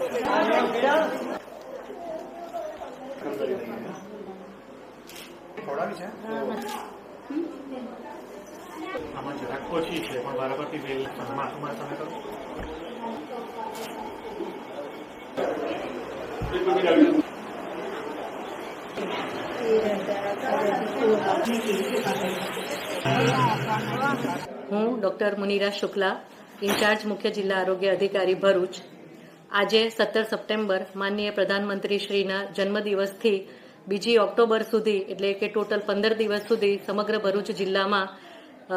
આમાં જરાક ઓછી છે, પણ બરાબરથી વેલ માથું તમે કરો. હું ડોક્ટર મુનિરા શુક્લા, ઇન્ચાર્જ મુખ્ય જિલ્લા આરોગ્ય અધિકારી ભરૂચ. આજે સત્તર સપ્ટેમ્બર માનનીય પ્રધાનમંત્રી શ્રીના જન્મદિવસથી બીજી ઓક્ટોબર સુધી, એટલે કે ટોટલ પંદર દિવસ સુધી સમગ્ર ભરૂચ જિલ્લામાં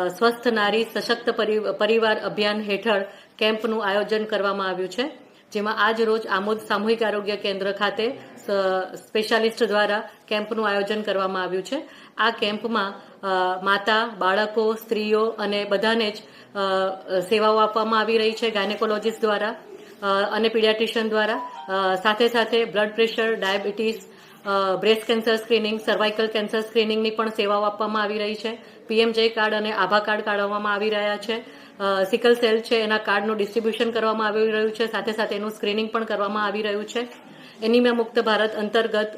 સ્વસ્થ નારી સશક્ત પરી- પરિવાર અભિયાન હેઠળ કેમ્પનું આયોજન કરવામાં આવ્યું છે, જેમાં આજ રોજ આમોદ સામૂહિક આરોગ્ય કેન્દ્ર ખાતે સ્પેશિયાલિસ્ટ દ્વારા કેમ્પનું આયોજન કરવામાં આવ્યું છે. આ કેમ્પમાં માતા, બાળકો, સ્ત્રીઓ અને બધાને જ સેવાઓ આપવામાં આવી રહી છે ગાયનેકોલોજીસ્ટ દ્વારા. અને પીડિયાટ્રિશિયન દ્વારા સાથે સાથે blood pressure diabetes breast cancer screening cervical cancer સ્ક્રીનિંગની પણ સેવાઓ આપવામાં આવી રહી છે. પીએમજે કાર્ડ અને આભા કાર્ડ કાઢવામાં આવી રહ્યા છે. સિકલ સેલ છે, એના કાર્ડનું ડિસ્ટ્રીબ્યુશન કરવામાં આવી રહ્યું છે. સાથે સાથે એનું સ્ક્રીનિંગ પણ કરવામાં આવી રહ્યું છે. એનિમિયા મુક્ત ભારત અંતર્ગત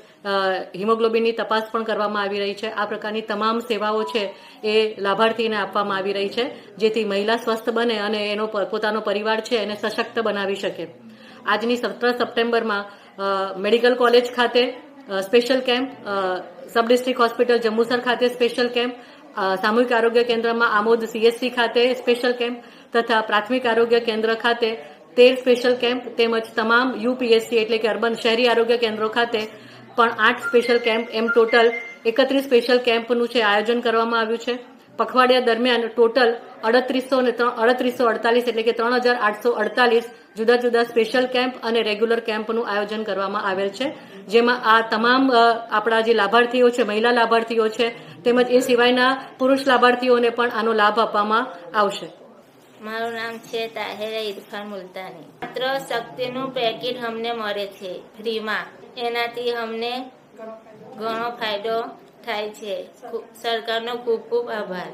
હિમોગ્લોબિનની તપાસ પણ કરવામાં આવી રહી છે. આ પ્રકારની તમામ સેવાઓ છે એ લાભાર્થીને આપવામાં આવી રહી છે, જેથી મહિલા સ્વસ્થ બને અને એનો પોતાનો પરિવાર છે એને સશક્ત બનાવી શકે. આજની સત્તર સપ્ટેમ્બરમાં મેડિકલ કોલેજ ખાતે special camp sub district hospital Jambusar ખાતે સ્પેશિયલ કેમ્પ સામૂહિક આરોગ્ય કેન્દ્રમાં આમોદ સીએસસી ખાતે સ્પેશિયલ કેમ્પ તથા પ્રાથમિક આરોગ્ય કેન્દ્ર ખાતે તેર સ્પેશિયલ કેમ્પ તેમજ તમામ યુપીએસસી એટલે કે અર્બન શહેરી આરોગ્ય કેન્દ્રો ખાતે પણ આઠ સ્પેશિયલ કેમ્પ એમ ટોટલ એકત્રીસ સ્પેશિયલ કેમ્પનું છે, આયોજન કરવામાં આવ્યું છે. પખવાડિયા દરમિયાન ટોટલ અડત્રીસો ને અડત્રીસો અડતાલીસ એટલે કે ત્રણ હજાર આઠસો અડતાલીસ જુદા જુદા સ્પેશિયલ કેમ્પ અને રેગ્યુલર કેમ્પનું આયોજન કરવામાં આવેલ છે. જેમાં આ તમામ આપણા જે લાભાર્થીઓ છે, મહિલા લાભાર્થીઓ છે, તેમજ એ સિવાયના પુરુષ લાભાર્થીઓને પણ આનો લાભ આપવામાં આવશે. મારું નામ છે તાહેરા ઇરફાન મુલતાની. માત્ર શક્તિનું પેકેટ અમને મળે છે ફ્રીમાં. એનાથી અમને ઘણો ફાયદો થાય છે. સરકારનો ખૂબ ખૂબ આભાર.